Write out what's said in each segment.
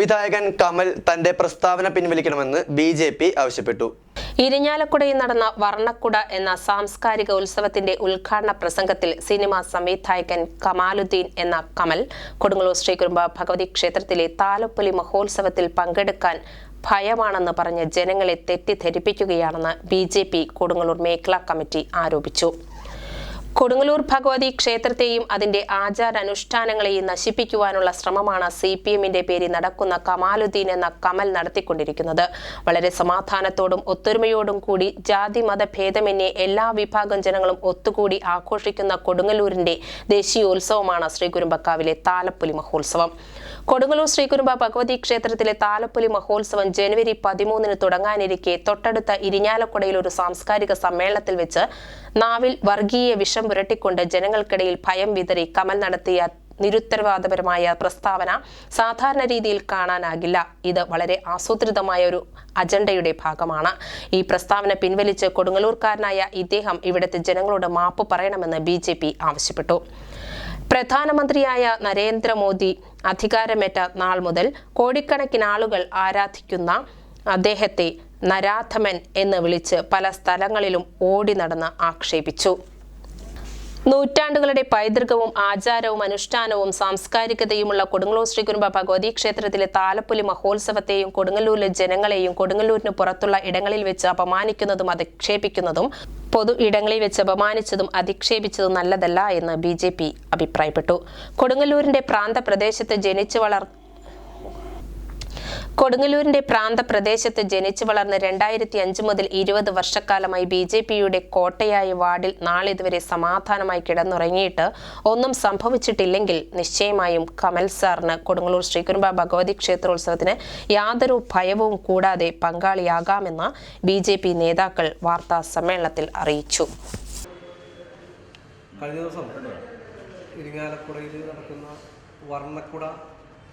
സംവിധായകൻ കമൽ തന്റെ പ്രസ്താവന പിൻവലിക്കണമെന്ന് ബി ജെ പി ആവശ്യപ്പെട്ടു. ഇരിഞ്ഞാലക്കുടയിൽ നടന്ന വർണക്കുട എന്ന സാംസ്കാരിക ഉത്സവത്തിന്റെ ഉദ്ഘാടന പ്രസംഗത്തിൽ സിനിമാ സംവിധായകൻ കമാലുദ്ദീൻ എന്ന കമൽ കൊടുങ്ങല്ലൂർ ശ്രീകുരുമ്പ ഭഗവതി ക്ഷേത്രത്തിലെ താലപ്പൊലി മഹോത്സവത്തിൽ പങ്കെടുക്കാൻ ഭയമാണെന്ന് പറഞ്ഞ് ജനങ്ങളെ തെറ്റിദ്ധരിപ്പിക്കുകയാണെന്ന് ബി ജെ പി കൊടുങ്ങല്ലൂർ മേഖലാ കമ്മിറ്റി ആരോപിച്ചു. കൊടുങ്ങല്ലൂർ ഭഗവതി ക്ഷേത്രത്തെയും അതിന്റെ ആചാരാനുഷ്ഠാനങ്ങളെയും നശിപ്പിക്കുവാനുള്ള ശ്രമമാണ് സി പി എമ്മിന്റെ പേരിൽ നടക്കുന്ന കമാലുദ്ദീൻ എന്ന കമൽ നടത്തിക്കൊണ്ടിരിക്കുന്നത്. വളരെ സമാധാനത്തോടും ഒത്തൊരുമയോടും കൂടി ജാതി മത ഭേദമന്യേ എല്ലാ വിഭാഗം ജനങ്ങളും ഒത്തുകൂടി ആഘോഷിക്കുന്ന കൊടുങ്ങല്ലൂരിന്റെ ദേശീയോത്സവമാണ് ശ്രീകുരുമ്പക്കാവിലെ താലപ്പൊലി മഹോത്സവം. കൊടുങ്ങല്ലൂർ ശ്രീകുരുമ്പ ഭഗവതി ക്ഷേത്രത്തിലെ താലപ്പൊലി മഹോത്സവം ജനുവരി പതിമൂന്നിന് തുടങ്ങാനിരിക്കെ. തൊട്ടടുത്ത ഇരിഞ്ഞാലക്കുടയിൽ ഒരു സാംസ്കാരിക സമ്മേളനത്തിൽ വെച്ച് നാവിൽ വർഗീയ വിഷം പുരട്ടിക്കൊണ്ട് ജനങ്ങൾക്കിടയിൽ ഭയം വിതറി കമൽ നടത്തിയ നിരുത്തരവാദപരമായ പ്രസ്താവന സാധാരണ രീതിയിൽ കാണാനാകില്ല. ഇത് വളരെ ആസൂത്രിതമായ ഒരു അജണ്ടയുടെ ഭാഗമാണ്. ഈ പ്രസ്താവന പിൻവലിച്ച് കൊടുങ്ങല്ലൂർക്കാരനായ ഇദ്ദേഹം ഇവിടുത്തെ ജനങ്ങളോട് മാപ്പ് പറയണമെന്ന് ബി ആവശ്യപ്പെട്ടു. പ്രധാനമന്ത്രിയായ നരേന്ദ്രമോദി അധികാരമേറ്റ നാൾ മുതൽ കോടിക്കണക്കിന് ആളുകൾ ആരാധിക്കുന്ന അദ്ദേഹത്തെ നരാധമൻ എന്ന് വിളിച്ച് പല സ്ഥലങ്ങളിലും ഓടി നടന്ന് ആക്ഷേപിച്ചു. നൂറ്റാണ്ടുകളുടെ പൈതൃകവും ആചാരവും അനുഷ്ഠാനവും സാംസ്കാരികതയുമുള്ള കൊടുങ്ങല്ലൂർ ശ്രീകുരുമ്പ ഭഗവതി ക്ഷേത്രത്തിലെ താലപ്പൊലി മഹോത്സവത്തെയും കൊടുങ്ങല്ലൂരിലെ ജനങ്ങളെയും കൊടുങ്ങല്ലൂരിന് പുറത്തുള്ള ഇടങ്ങളിൽ വെച്ച് അപമാനിക്കുന്നതും അധിക്ഷേപിക്കുന്നതും പൊതു ഇടങ്ങളിൽ വെച്ച് അപമാനിച്ചതും അധിക്ഷേപിച്ചതും നല്ലതല്ല എന്ന് ബി അഭിപ്രായപ്പെട്ടു. കൊടുങ്ങല്ലൂരിന്റെ പ്രാന്തപ്രദേശത്ത് ജനിച്ചു വളർ കൊടുങ്ങല്ലൂരിന്റെ പ്രാന്തപ്രദേശത്ത് ജനിച്ചു വളർന്ന് രണ്ടായിരത്തി അഞ്ച് മുതൽ ഇരുപത് വർഷക്കാലമായി ബി ജെ പിയുടെ കോട്ടയായ വാർഡിൽ നാളിതുവരെ സമാധാനമായി കിടന്നുറങ്ങിയിട്ട് ഒന്നും സംഭവിച്ചിട്ടില്ലെങ്കിൽ നിശ്ചയമായും കമൽ സാറിന് കൊടുങ്ങല്ലൂർ ശ്രീകുരുമ്പ ഭഗവതി ക്ഷേത്രോത്സവത്തിന് യാതൊരു ഭയവും കൂടാതെ പങ്കാളിയാകാമെന്ന് ബി ജെ പി നേതാക്കൾ വാർത്താ സമ്മേളനത്തിൽ അറിയിച്ചു. കഴിഞ്ഞ ദിവസം ഇരിങ്ങാലക്കുടയിൽ നടക്കുന്ന വർണക്കുട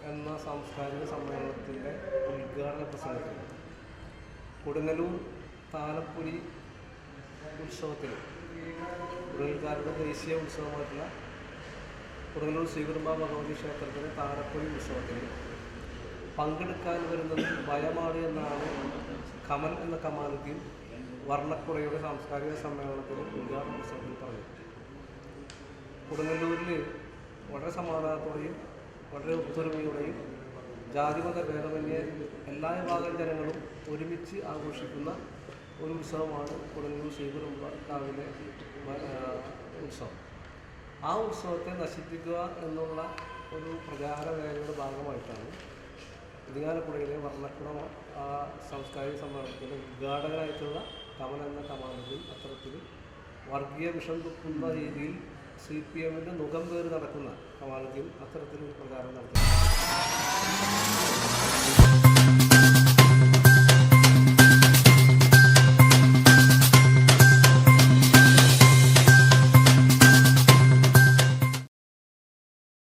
എന്ന സാംസ്കാരിക സമ്മേളനത്തിന്റെ ഉദ്ഘാടന പ്രസംഗത്തിൽ കൊടുങ്ങല്ലൂർ താലപ്പൊലി ഉത്സവത്തിൽ കൊടുങ്ങൽക്കാരുടെ ദേശീയ ഉത്സവമായിട്ടുള്ള കൊടുങ്ങല്ലൂർ ശ്രീകുടുംബ ഭഗവതി ക്ഷേത്രത്തിലെ താലപ്പൊലി ഉത്സവത്തിൽ പങ്കെടുക്കാൻ വരുന്നത് ഭയമാണ് എന്നാണ് കമൽ എന്ന കമാനത്തിൽ വർണക്കുറയുടെ സാംസ്കാരിക സമ്മേളനത്തിൽ ഉദ്ഘാടന പ്രസംഗത്തിൽ പറഞ്ഞു. കൊടുങ്ങല്ലൂരിൽ വളരെ സമാധാനത്തോടെയും വളരെ ഒത്തൊരുമയോടെയും ജാതിമത ഭേദമന്യേ എല്ലാ വിഭാഗം ജനങ്ങളും ഒരുമിച്ച് ആഘോഷിക്കുന്ന ഒരു ഉത്സവമാണ് കൊടുങ്ങല്ലൂർ ശ്രീകുരുമ്പക്കാവിലെ ഉത്സവം. ആ ഉത്സവത്തെ നശിപ്പിക്കുക എന്നുള്ള ഒരു പ്രചാരവേലയുടെ ഭാഗമായിട്ടാണ് ഇരിങ്ങാലക്കുടയിലെ വർണക്കുട സാംസ്കാരിക സമ്മേളനത്തിന്റെ ഉദ്ഘാടകരായിട്ടുള്ള കമൽ എന്ന കമാലിൽ അത്തരത്തിൽ വർഗീയ വിഷം തുപ്പുന്ന രീതിയിൽ സി പി എമ്മിന്റെ മുഖം പേര് നടക്കുന്ന കമാലുദ്ദീൻ അത്തരത്തിലൊരു പ്രചാരം നടത്തി.